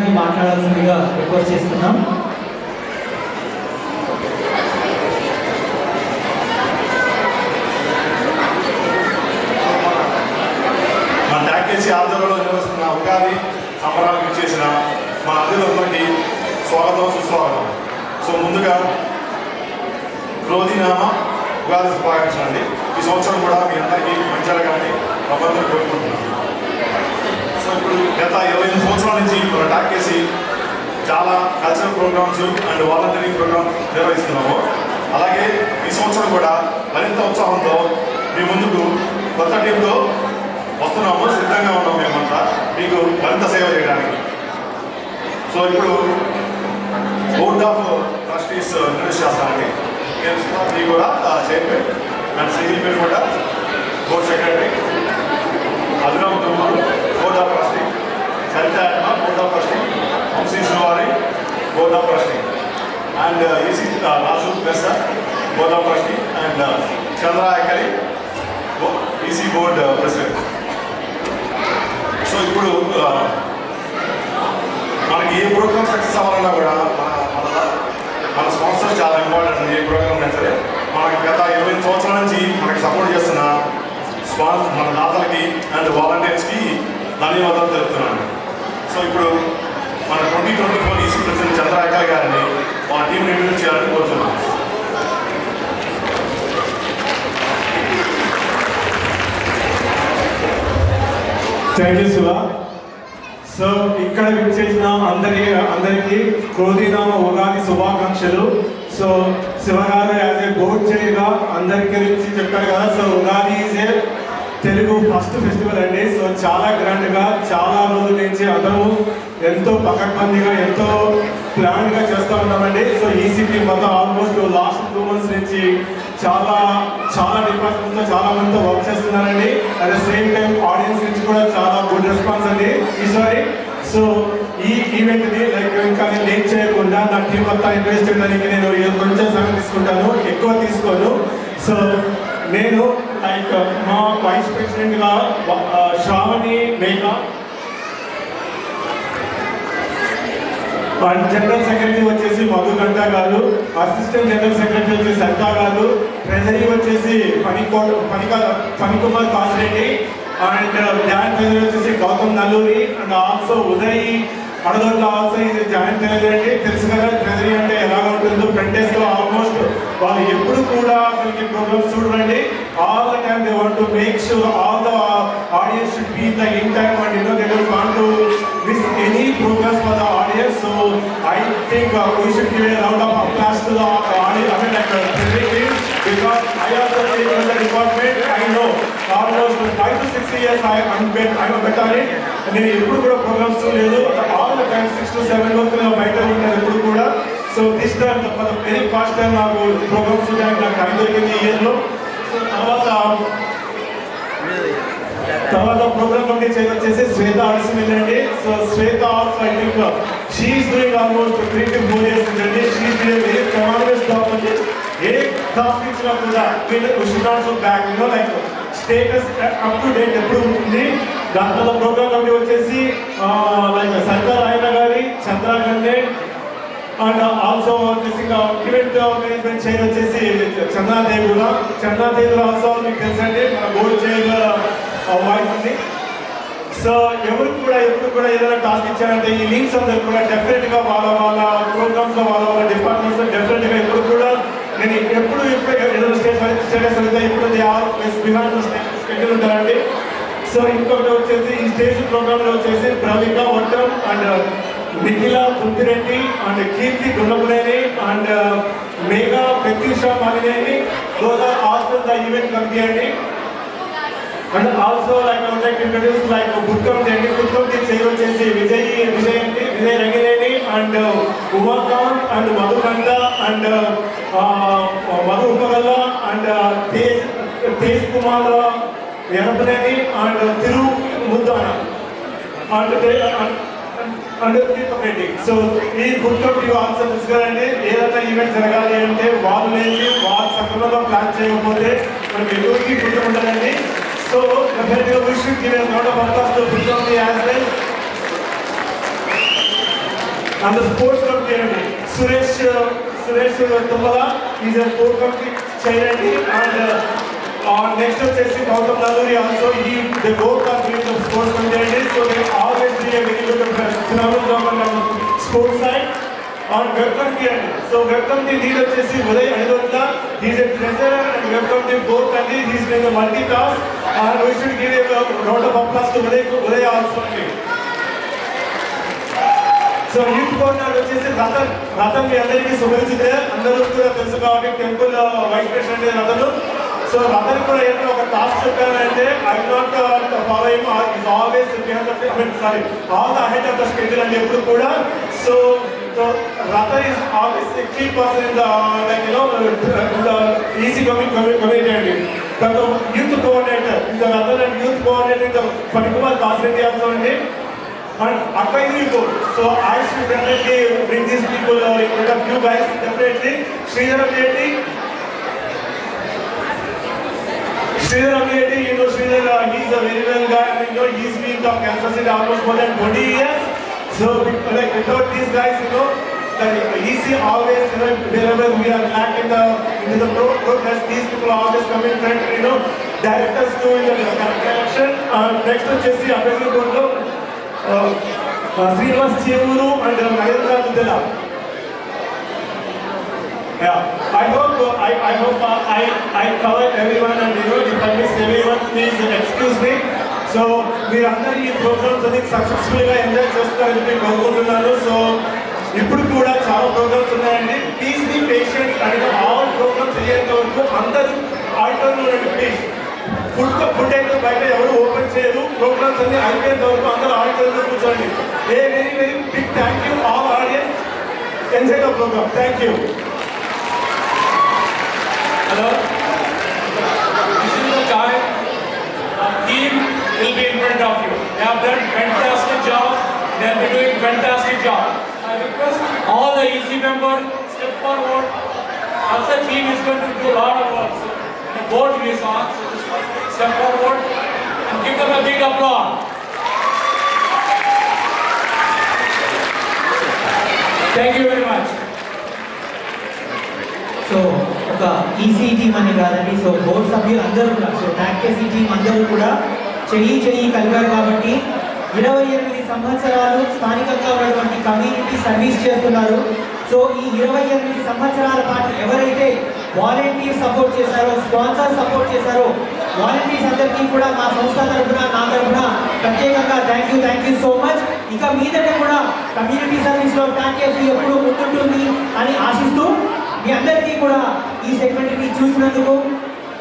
శివగారిని మాట్లాడాల్సిందిగా రిక్వెస్ట్ చేస్తున్నాం. మన ట్యాకేసి ఆధ్వర్యంలో నిర్వహిస్తున్న ఉగాది సంబరాలకు ఇచ్చేసిన మా అతిథులందరికీ స్వాగతం సుస్వాగతం. సో ముందుగా రోజీనామా ఉగాది శుభాకాంక్షలు అండి. ఈ సంవత్సరం కూడా మీ అందరికీ మంచిగా కానీ ప్రబంధం కోరుకుంటున్నాను. ఇప్పుడు గత ఇరవై సంవత్సరాల నుంచి ప్రొటాక్ చేసి చాలా cultural programmes and volunteering programme నిర్వహిస్తున్నాము. అలాగే ఈ సంవత్సరం కూడా మరింత ఉత్సాహంతో మీ ముందుకు కొత్త టీంతో వస్తున్నాము సిద్ధంగా ఉన్నాం మేమంతా. మీకు మరింత సేవ చేయడానికి. సో ఇప్పుడు బోర్డ్ ఆఫ్ ట్రస్టీస్ ఇంట్రడ్యూస్ చేస్తానండి నేను శ్రీ కూడా చైర్మన్ అండ్ సింగిల్ పేరు కూడా board secretary Abhiram Kumar Saritha board of trustee Vamshi Srivari uh, uh, uh, board of trustee and EC Raju Bessa board of trustee and Chandra Akkali EC board president. So ఇప్పుడు మనకి ఏ programme success అవ్వాలన్నా కూడా మన మన sponsor చాలా important అండి ఏ programme అయినా సరే. మనకి గత ఇరవై సంవత్సరాల నుంచి మనకి సపోర్ట్ చేస్తున్న స్పాన్ మన దాతలకి అండ్ వాలంటీర్స్కి ధన్యవాదాలు తెలుపుతున్నాను. సో ఇప్పుడు మన twenty twenty four EC president Chandrakar గారిని మన టీం ఇంట్రడ్యూస్ చేయాలని కోరుతున్నాం. థ్యాంక్ యూ శివ సో ఇక్కడ విచ్చేసిన అందరి అందరికీ క్రోధీనామ ఉగాది శుభాకాంక్షలు. సో శివగారు యాజ్ ఏ బోర్డ్ చేయగా అందరి గురించి చెప్పారు కదా. So Ugadi is a Telugu first festival అండి. సో చాలా గ్రాండ్గా చాలా రోజుల నుంచి అందరూ ఎంతో పకడ్బందీగా ఎంతో ప్లాన్గా చేస్తూ ఉన్నామండి. సో ఈసీపీ మొత్తం ఆల్మోస్ట్ లాస్ట్ టూ మంత్స్ నుంచి చాలా చాలా డిపార్ట్మెంట్తో చాలా మందితో వర్క్ చేస్తున్నారండి. At the same time audience నుంచి కూడా చాలా గుడ్ రెస్పాన్స్ అండి. ఈసారి సో ఈ ఈవెంట్ని లైక్ ఇంకా నేను లేట్ చేయకుండా నా టీం మొత్తం ఇన్వెస్ట్ చేయడానికి నేను కొంచెం సమయం తీసుకుంటాను ఎక్కువ తీసుకోను. సో నేను లైక్ మా వైస్ ప్రెసిడెంట్గా ఆ, శ్రావణి మేఘా జనరల్ సెక్రటరీ వచ్చేసి మధు గంటా గారు అసిస్టెంట్ జనరల్ సెక్రటరీ వచ్చేసి సరితా గారు ట్రెజరీ వచ్చేసి పనికో పనిక Phanikumar Kasireddy and uh, joint treasury వచ్చేసి గౌతమ్ నల్లూరి అండ్ ఆల్సో ఉదయ్ అడదో ఇది జాయిన్ చేయలేదండి తెలుసు కదా ట్రెజరీ అంటే ఎలా ఉంటుందో ఫ్రంటెస్లో ఆల్మోస్ట్ వాళ్ళు ఎప్పుడు కూడా అసలు ప్రోగ్రామ్స్ చూడండి all the time they want make sure all the audience should be the in time and ఇన్నో దగ్గర want miss any programmes for the audience so I think we should give a round of applause to the audience అంటే like నేను ఎప్పుడు కూడా programmes లేదు all the six to seven వరకు నేను బయట ఉంటాను ఎప్పుడు కూడా. So this time for very first time నాకు ప్రోగ్రామ్స్ చూడడానికి నాకు టైం దొరికింది ఈ ఇయర్లో సో తర్వాత తర్వాత ప్రోగ్రామ్ కమిటీ చైర్ వచ్చేసి శ్వేత ఆర్ట్స్ వెళ్ళండి so Shweta also I think she's doing almost three to four years ఉందండి she's doing very commendable job అండి ఏ టాస్క్ ఇచ్చినా కూడా వీళ్ళు should also back you know like status up to date ఎప్పుడు ఉంటుంది దాంట్లో ప్రోగ్రామ్ కమిటీ వచ్చేసి లైక్ సర్కార్ ఆయన గారి చంద్ర గండే అండ్ ఆల్సో వచ్చేసి ఈవెంట్ మేనేజ్మెంట్ చైర్ వచ్చేసి చంద్రదేవ్ కూడా. చంద్రదేవ్ ఆల్సో మీకు తెలుసండి మన బోర్డ్ చైర్ వాయిస్ ఉంది. సో ఎవరికి కూడా ఎప్పుడు కూడా ఏదైనా టాస్క్ ఇచ్చారంటే ఈ లింక్స్ అందరు కూడా డెఫినెట్గా వాళ్ళ వాళ్ళ ప్రోగ్రామ్స్లో వాళ్ళ వాళ్ళ డిపార్ట్మెంట్స్ డెఫినెట్గా ఎప్పుడు కూడా నేను ఎప్పుడు ఎప్పుడు ఏదైనా స్టేట్ స్టేటస్ అయితే ఇప్పుడు దే ఆర్ స్కెడ్యూల్ ఉంటారండి సో ఇంకొకటి వచ్చేసి ఈ స్టేజ్ ప్రోగ్రామ్లో వచ్చేసి Praveena Vattam and Nikhila Puttireddy and Keerthi Gundapuneni and Megha Pratyusha Malineni those are also the event committee అండి. And also like I like introduce like Bukkam జెండి Bukkam ది వచ్చేసి విజయ్ విజయ్ అండి Vijay Rangineni and Umakant and మధుకండ and Madhu Upagalla and Tej Tej Kumar Enapaneni and Tiru Muddana and and Deepak Reddy so ఈ good answer తీసుకురండి ఏదైనా event జరగాలి అంటే వాళ్ళు లేని వాళ్ళు సక్రమంగా ప్లాన్ చేయకపోతే మనం ఎటువంటి గుర్తు ఉండదండి సో డెఫినెట్గా we should give a round of applause to good committee as well and sports committee అండి Suresh Suresh Tummala is a sports committee చేయండి. అండ్ నెక్స్ట్ వచ్చేసి గౌతమ్ నల్లూరి ఆల్సో ఈ the both are doing the sports committee అండి so they always do a very good phenomenal job on sports side on web committee అండి so web committee lead వచ్చేసి Uday Aniruddha he's a treasurer and web committee both అండి he's doing the multi task and we should give a round of applause to Uday Uday also అండి so youth coordinator వచ్చేసి రతన్ రతన్ మీ అందరికీ సుపరిచితే అందరూ కూడా తెలుసు కాబట్టి temple vice president Ratan so Ratan కూడా ఏదైనా ఒక టాస్క్ చెప్పారంటే I not follow is always sorry all the head of the schedule అని ఎప్పుడు కూడా. So Ratan is always key person in the like you know in అండి youth coordinator in Ratan and youth coordinator in the Phanikumar Kasireddy also అండి and advisory board. So I should definitely bring these people uh, in front of you guys, definitely. Sridhar Sridhar Amiyati, you know Sridhar, uh, he's a very well guy, and you know he's been from Kansas City almost more than 20 years. So like without these guys, you know, like EC always, you know, wherever we are lack in the in the pro progress, these people always come in front, you know, direct us to in the direction. Uh, next వచ్చేసి advisory board లో uh, uh, Srinivas Chevuru and Mahendra Yeah, I hope uh, I, I hope uh, I I cover everyone and you know if I miss everyone please excuse me. So మీరందరూ ఈ programmes అన్ని సక్సెస్ఫుల్గా enjoy చేస్తారని నేను కోరుకుంటున్నాను so ఇప్పుడు కూడా చాలా ప్రోగ్రామ్స్ ఉన్నాయండి. Please be patient and all programmes అయ్యేంత వరకు అందరూ ఆడిటోరియం ఉండండి ప్లీజ్ ఫుడ్ ఫుడ్ అయితే బయట ఎవరు ఓపెన్ చేయరు. ప్రోగ్రామ్స్ అన్ని అయిపోయేంత వరకు అందరూ ఆడిటోరియంలో కూర్చోండి. A very very big thank you all audience enjoy the programme thank you Hello. This is the time. Our team will be in front of you. They have done fantastic job. They will be doing fantastic job. I request all the EC members step forward. Also, team is going to do a lot of work. The board we saw, EC team అని కాదండి. So board సభ్యులు అందరూ కూడా so taxi team అందరూ కూడా చెయ్యి చెయ్యి కలిగారు కాబట్టి ఇరవై ఎనిమిది సంవత్సరాలు స్థానికంగా ఉన్నటువంటి కమ్యూనిటీ సర్వీస్ చేస్తున్నారు. సో ఈ ఇరవై ఎనిమిది సంవత్సరాల పాటు ఎవరైతే వాలంటీర్ సపోర్ట్ చేశారో స్పాన్సర్ సపోర్ట్ చేశారో వాలంటీర్స్ అందరికీ కూడా మా సంస్థ తరఫున నా తరఫున ప్రత్యేకంగా thank you thank you so much ఇక మీదట కూడా కమ్యూనిటీ సర్వీస్లో టాక్సీ ఎప్పుడు ముందుంటుంది అని ఆశిస్తూ మీ అందరికీ కూడా ఈ సెగ్మెంట్ని చూసినందుకు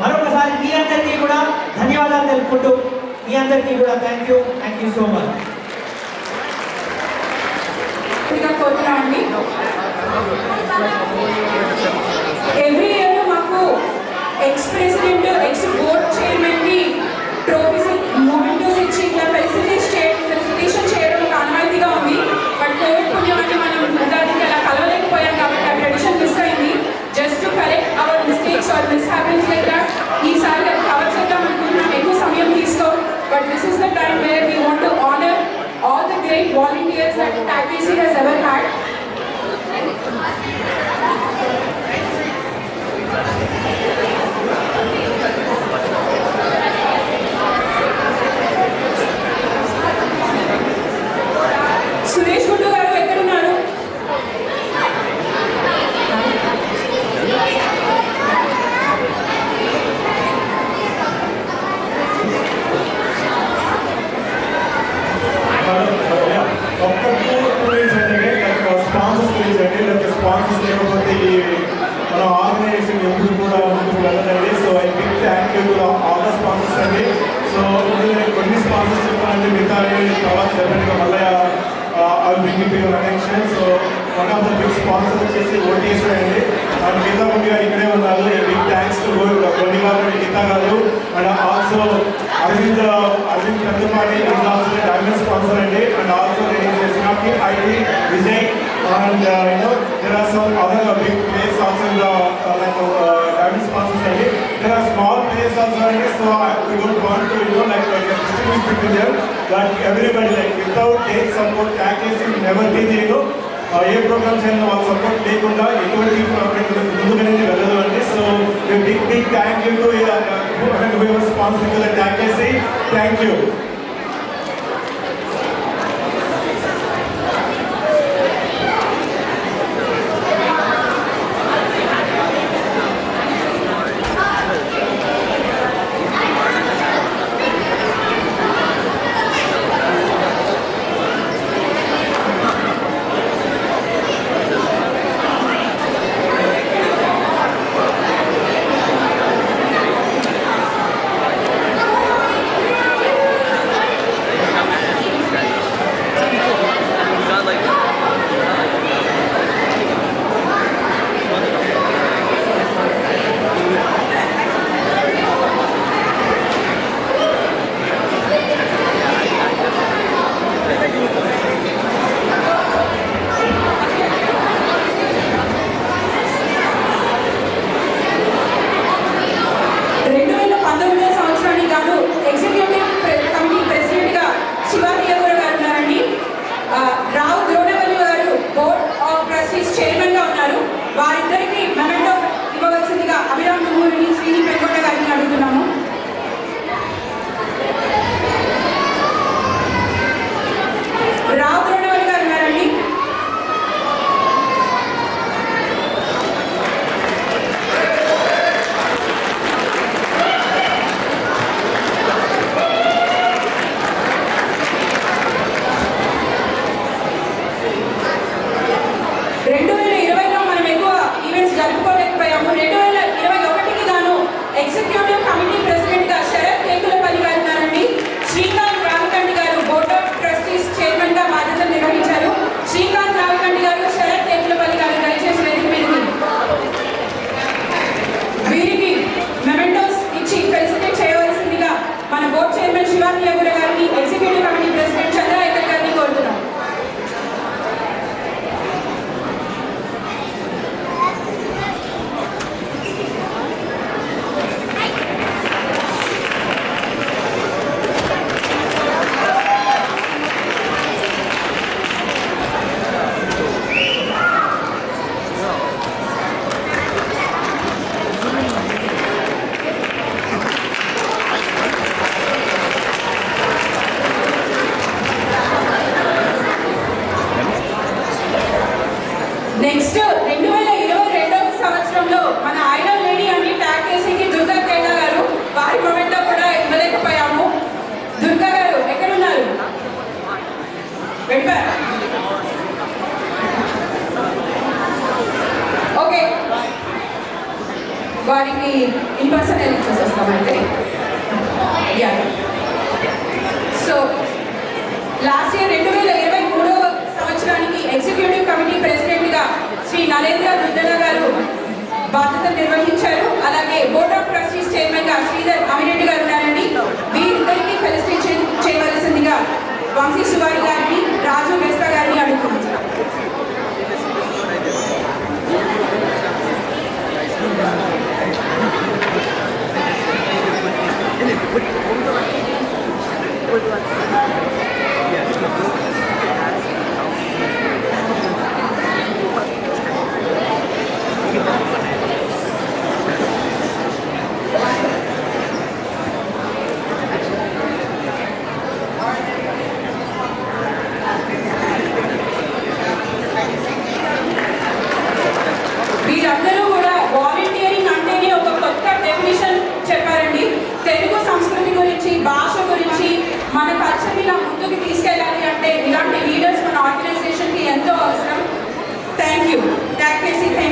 మరొకసారి మీ అందరికీ కూడా ధన్యవాదాలు తెలుపుకుంటూ మీ అందరికీ కూడా thank you thank you so much ఇంకా అండి ఎవ్రీ ఇయర్ మాకు ఎక్స్ ప్రెసిడెంట్ ఎక్స్ బోర్డ్ చైర్మన్కి ట్రోఫీస్ మూమెంటోస్ ఇచ్చి ఇట్లా ఫెసిలిటీస్ చేయడం ఫెసిలిటేషన్ చేయడం ఒక ఆనవాయితీగా ఉంది బట్ కోవిడ్ పుణ్యమాన్ని మనం ఉగాదికి అలా కలవలేకపోయాం కాబట్టి ఆ ట్రెడిషన్ మిస్ అయింది just to correct our mistakes are miss happens like that ఈసారి అది కవర్ చేద్దాం అనుకుంటున్నాం ఎక్కువ సమయం తీసుకో but this is the time where we want to honour all the great volunteers that TACAC has ever had. Suresh Guddu గారు ఎక్కడున్నారు ఒక్క టూ గురించి అంటే స్పాన్సర్స్ గురించి అండి లేకపోతే స్పాన్సర్స్ లేకపోతే ఈ మన ఆర్గనైజేషన్ ఎప్పుడు కూడా ముందుకు వెళ్ళదండి so I big thank you to all the sponsors అండి సో నేను కొన్ని స్పాన్సర్స్ చెప్పాలంటే మిగతా తర్వాత డెఫినెట్గా మళ్ళీ I big it elections wonderful sponsor వచ్చేసి ఓట్ చేసాడండి అండ్ గీతా ముందు ఇక్కడే ఉన్నారు బిగ్ థ్యాంక్స్ టు కొన్ని వాళ్ళు గీతా గారు and also Aravind Aravind Peddapati diamond sponsor అండి అండ్ ఆల్సో చేసిన IT Vijay and there are other big place also like diamond sponsors అండి there are small place also అండి so we don't want to you like distribute that everybody like without their support actors never be నేను ఏ programmes అయినా వాళ్ళ support లేకుండా ఎటువంటి ముందుకనేది వెళ్ళదు అండి so big big thank you to your sponsor thank you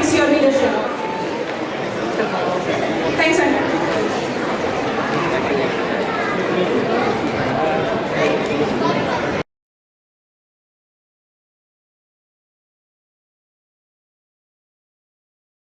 Thanks your leadership. Thanks, Andrew.